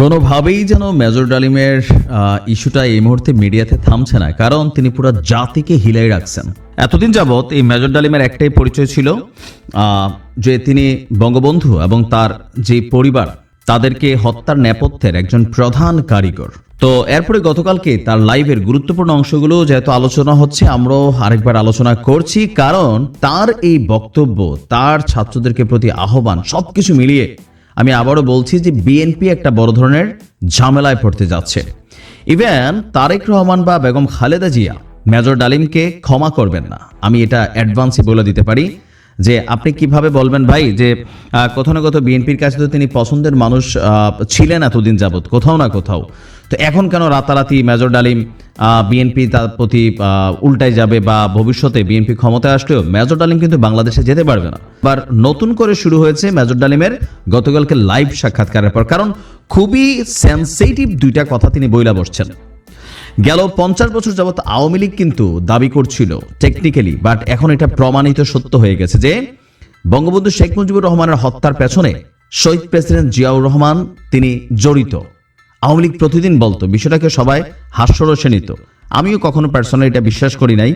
কোনোভাবেই যেন মেজর ডালিমের ইস্যুটা এই মুহূর্তে মিডিয়াতে থামছে না, কারণ তিনি পুরো জাতিকে হিলাই রাখছেন। এতদিন যাবৎ এই মেজর ডালিমের একটাই পরিচয় ছিল যে তিনি বঙ্গবন্ধু এবং তার যে পরিবার, তাদেরকে হত্যার নেপথ্যের একজন প্রধান কারিগর। তো এরপরে গতকালকে তার লাইভের গুরুত্বপূর্ণ অংশগুলো যেহেতু আলোচনা হচ্ছে, আমরাও আরেকবার আলোচনা করছি, কারণ তার এই বক্তব্য, তার ছাত্রদেরকে প্রতি আহ্বান, সবকিছু মিলিয়ে আমি আবারও বলছি যে বিএনপি একটা বড় ধরনের ঝামেলায় পড়তে যাচ্ছে। ইভেন তারেক রহমান বা বেগম খালেদা জিয়া, মেজর ডালিমকে ক্ষমা করবেন না। আমি এটা অ্যাডভান্সই বলে দিতে পারি যে আপনি কীভাবে বলবেন ভাই যে কোথাও না কোথাও বিএনপির কাছে তো তিনি পছন্দের মানুষ ছিলেন এতদিন যাবৎ, কোথাও না কোথাও। তো এখন কেন রাতারাতি মেজর ডালিম বিএনপি তার প্রতি উল্টায় যাবে বা ভবিষ্যতে বিএনপি ক্ষমতায় আসলেও মেজর ডালিম কিন্তু বাংলাদেশে যেতে পারবে না। এবার নতুন করে শুরু হয়েছে মেজর ডালিমের গতকালকে লাইভ সাক্ষাৎকারের পর, কারণ খুবই সেন্সিটিভ দুইটা কথা তিনি বইলা বসছেন। গেল পঞ্চাশ বছর যাবত আওয়ামী লীগ কিন্তু দাবি করছিল টেকনিক্যালি বাট এখন এটা প্রমাণিত সত্য হয়ে গেছে যে বঙ্গবন্ধু শেখ মুজিবুর রহমানের হত্যার পেছনে শহীদ প্রেসিডেন্ট জিয়াউর রহমান তিনি জড়িত। আওয়ামী লীগ প্রতিদিন বলতো, বিষয়টাকে সবাই হাস্যরসে নিত। আমিও কখনো পার্সোনালি এটা বিশ্বাস করি নাই।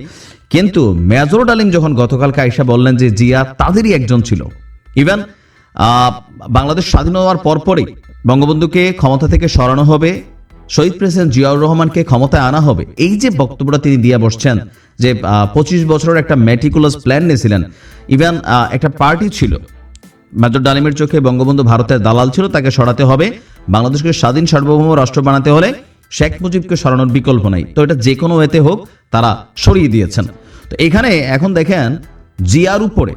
কিন্তু মেজর ডালিম যখন গতকালকে আইসা বললেন যে জিয়া তাদেরই একজন ছিল ইভেন বাংলাদেশ স্বাধীন হওয়ার পরপরই বঙ্গবন্ধুকে ক্ষমতা থেকে সরানো হবে, শহীদ প্রেসিডেন্ট জিয়াউর রহমানকে ক্ষমতায় আনা হবে, এই যে বক্তব্যটা তিনি দিয়ে বসছেন যে পঁচিশ বছরের একটা মেটিকুলাস প্ল্যান নিয়েছিলেন ইভেন একটা পার্টি ছিল মেজর ডালিমের চোখে বঙ্গবন্ধু ভারতের দালাল ছিল, তাকে সরাতে হবে। বাংলাদেশকে স্বাধীন সার্বভৌম রাষ্ট্র বানাতে হলে শেখ মুজিবকে সরানোর বিকল্প নাই। তো এটা যে কোনো এতে হোক, তারা সরিয়ে দিয়েছেন। তো এখানে এখন দেখেন, জিয়ার উপরে,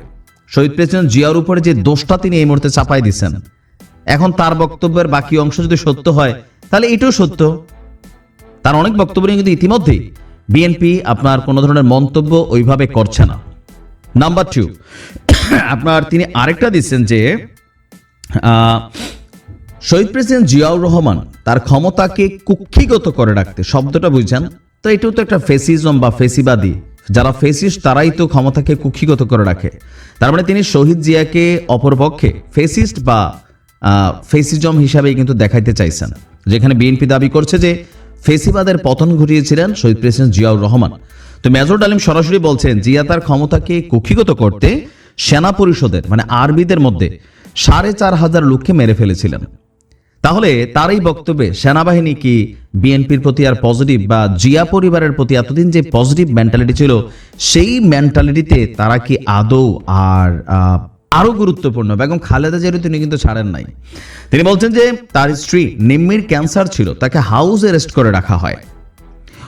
শহীদ প্রেসিডেন্ট জিয়ার উপরে যে দোষটা তিনি এই মুহূর্তে চাপাই দিচ্ছেন। এখন তার বক্তব্যের বাকি অংশ যদি সত্য হয়, তাহলে এটাও সত্য। তার অনেক বক্তব্য নিয়ে কিন্তু ইতিমধ্যেই বিএনপি আপনার কোনো ধরনের মন্তব্য ওইভাবে করছে না। নাম্বার টু আপনার তিনি আরেকটা দিচ্ছেন যে শহীদ প্রেসিডেন্ট জিয়াউর রহমান তার ক্ষমতাকে কুক্ষিগত করে রাখতে শব্দটা বুঝছেন? তো এটাও তো একটা ফেসিজম বা ফেসিবাদী। যারা ফেসিস্ট, তারাই তো ক্ষমতাকে কুক্ষিগত করে রাখে। তার মানে তিনি শহীদ জিয়াকে অপরপক্ষে ফেসিস্ট বা ফেসিজম হিসাবে কিন্তু দেখাইতে চাইছেন। যেখানে বিএনপি দাবি করছে যে, ফেসিবাদের পতন ঘটিয়েছিলেন শহীদ প্রেসিডেন্ট জিয়াউর রহমান। তো মেজর ডালিম সরাসরি বলছেন, জিয়া তার ক্ষমতাকে কুক্ষিগত করতে সেনা পরিষদের মানে আরবিদের মধ্যে সাড়ে চার হাজার লোককে মেরে ফেলেছিলেন। তাহলে তার এই বক্তব্যে সেনাবাহিনী কি বিএনপির প্রতি আর পজিটিভ বা জিয়া পরিবারের প্রতি এতদিন যে পজিটিভ মেন্টালিটি ছিল, সেই মেন্টালিটিতে তারা কি আদৌ আর আরও গুরুত্বপূর্ণ? বেগম খালেদা জিয়ারও তিনি কিন্তু ছাড়েন নাই। তিনি বলছেন যে তার স্ত্রী নিম্মির ক্যান্সার ছিল, তাকে হাউস অ্যারেস্ট করে রাখা হয়।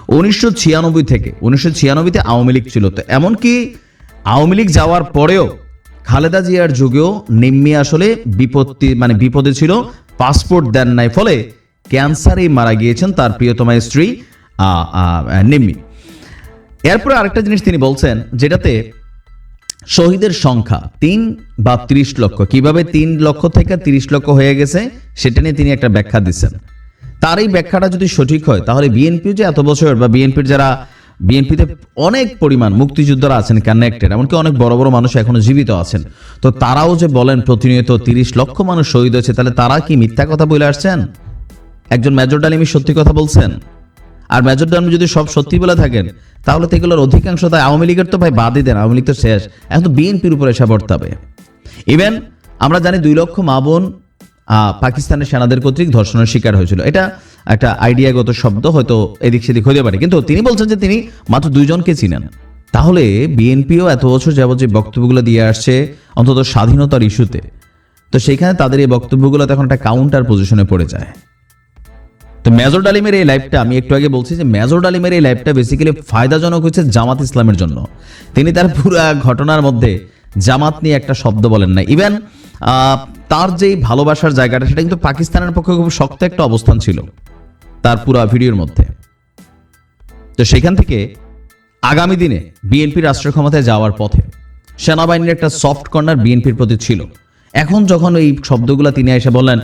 উনিশশো ছিয়ানব্বই থেকে, উনিশশো ছিয়ানব্বইতে আওয়ামী লীগ ছিল। তো এমনকি আওয়ামী লীগ যাওয়ার পরেও খালেদা জিয়ার যুগেও নিম্মি আসলে বিপত্তি মানে বিপদে ছিল। পাসপোর্ট দেন নাই, ফলে ক্যান্সারেই মারা গিয়েছেন তার প্রিয়তমা স্ত্রী নিম্মি। এরপরে আরেকটা জিনিস তিনি বলছেন, যেটাতে শহীদের সংখ্যা তিন বা তিরিশ লক্ষ। কীভাবে তিন লক্ষ থেকে তিরিশ লক্ষ হয়ে গেছে, সেটা নিয়ে তিনি একটা ব্যাখ্যা দিচ্ছেন। তার এই ব্যাখ্যাটা যদি সঠিক হয়, তাহলে বিএনপি যে এত বছর বা বিএনপির যারা বিএনপিতে অনেক পরিমাণ মুক্তিযোদ্ধারা আছেন কানেক্টেড এমনকি অনেক বড় বড় মানুষ এখনও জীবিত আছেন। তো তারাও যে বলেন প্রতিনিয়ত তিরিশ লক্ষ মানুষ শহীদ হয়েছে, তাহলে তারা কি মিথ্যা কথা বলে আসছেন? একজন মেজর ডালিমি সত্যি কথা বলছেন? আর মেজর ডালিমি যদি সব সত্যি বলে থাকেন, তাহলে তো এগুলোর অধিকাংশ তাই আওয়ামী লীগের তো ভাই বাদই দেন, আওয়ামী লীগ তো শেষ। এখন তো বিএনপির উপরে এসে বর্তাবে ইভেন আমরা জানি দুই লক্ষ মা বোন পাকিস্তানের সেনাদের কর্তৃক ধর্ষণের শিকার হয়েছিল। এটা একটা আইডিয়াগত শব্দ, হয়তো এদিক সেদিক হতে পারে। কিন্তু তিনি বলছেন যে তিনি মাত্র দুইজনকে চিনেন। তাহলে বিএনপিও এত বছর যাবত যে বক্তব্যগুলো দিয়ে আসছে, অন্তত স্বাধীনতার ইস্যুতে, তো সেইখানে তাদের এই বক্তব্যগুলো তখন একটা কাউন্টার পজিশনে পড়ে যায়। তো মেজর ডালিমের এই লাইভটা আমি একটু আগে বলছি যে মেজর ডালিমের এই লাইভটা বেসিক্যালি ফায়দাজনক হচ্ছে জামাত ইসলামের জন্য। তিনি তার পুরো ঘটনার মধ্যে জামাত নিয়ে একটা শব্দ বলেন না ইভেন তার যেই ভালোবাসার জায়গাটা, সেটা কিন্তু পাকিস্তানের পক্ষে খুব শক্ত একটা অবস্থান ছিল তার পুরো ভিডিওর মধ্যে। তো সেখান থেকে আগামী দিনে বিএনপি রাষ্ট্র ক্ষমতায় যাওয়ার পথে সেনাবাহিনীর একটা সফট কর্নার বিএনপির প্রতি ছিল। এখন যখন এই শব্দগুলো তিনি এসে বললেন,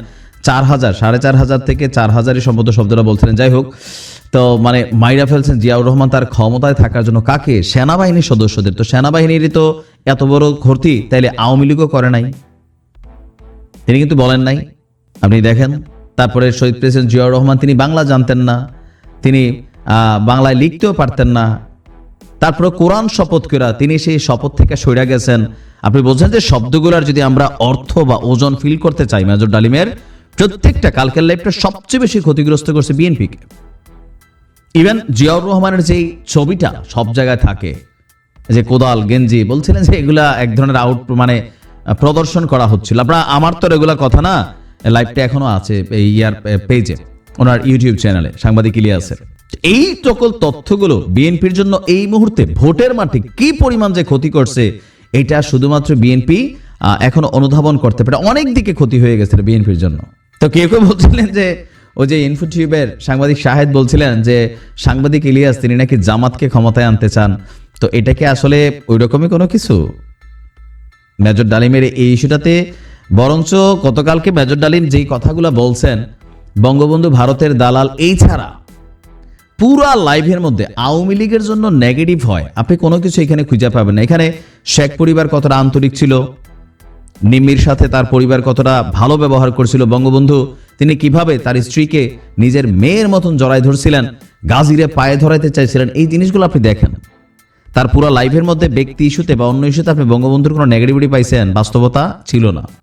চার হাজার, সাড়ে চার হাজার থেকে চার হাজারই সম্ভবত শব্দটা বলছিলেন, যাই হোক, তো মানে মাইরা ফেলছেন জিয়াউর রহমান তার ক্ষমতায় থাকার জন্য কাকে? সেনাবাহিনীর সদস্যদের। তো সেনাবাহিনীরই তো এত বড় ক্ষতি তাইলে আওয়ামী লীগও করে নাই। তিনি কিন্তু বলেন নাই। আপনি দেখেন, তারপরে শহীদ প্রেসিডেন্ট জিয়াউর রহমান, তিনি বাংলা জানতেন না, তিনি বাংলায় লিখতেও পারতেন না। তারপরে কোরআন শপথ করা তিনি সেই শপথ থেকে সরে গেছেন। আপনি বলছেন যে শব্দগুলোর যদি আমরা অর্থ বা ওজন ফিল করতে চাই, মেজর ডালিমের, প্রত্যেকটা কালকের লাইফটা সবচেয়ে বেশি ক্ষতিগ্রস্ত করছে বিএনপিকে ইভেন জিয়াউর রহমানের যেই ছবিটা সব জায়গায় থাকে, যে কোদাল, গেঞ্জি, বলছিলেন যে এগুলা এক ধরনের আউট মানে প্রদর্শন করা হচ্ছিল। আপনারা আমার তো এগুলা কথা না লাইভটা এখনও আছে এই ইয়ার পেজে ওনার ইউটিউব চ্যানেলে সাংবাদিক ইলিয়াসের এই সকল তথ্যগুলো বিএনপির জন্য এই মুহূর্তে ভোটের মাঠে কি পরিমাণ যে ক্ষতি করছে এটা শুধুমাত্র বিএনপি এখনও অনুধাবন করতে পারে অনেক দিকে ক্ষতি হয়ে গেছে বিএনপির জন্য। তো কেউ কেউ বলছিলেন যে ওই যে ইনফোটিউবের সাংবাদিক শাহেদ বলছিলেন যে সাংবাদিক ইলিয়াস তিনি নাকি জামাতকে ক্ষমতায় আনতে চান। তো এটা কি আসলে ওই রকমই কোনো কিছু? মেজর ডালিমের এই ইস্যুটাতে, বরঞ্চ গতকালকে মেজর ডালিম যেই কথাগুলো বলছেন, বঙ্গবন্ধু ভারতের দালাল, এই ছাড়া পুরা লাইভের মধ্যে আওয়ামী লীগের জন্য নেগেটিভ হয়, আপনি কোনো কিছু এখানে খুঁজে পাবেন না। এখানে শেখ পরিবার কতটা আন্তরিক ছিল, নিম্মির সাথে তার পরিবার কতটা ভালো ব্যবহার করছিল, বঙ্গবন্ধু তিনি কীভাবে তার স্ত্রীকে নিজের মেয়ের মতন জড়াই ধরছিলেন, গাজিরে পায়ে ধরাইতে চাইছিলেন, এই জিনিসগুলো আপনি দেখেন। তার পুরো লাইফের মধ্যে ব্যক্তি ইস্যুতে বা অন্য ইস্যুতে আপনি বঙ্গবন্ধুর কোনো নেগেটিভিটি পাইছেন? বাস্তবতা ছিল না।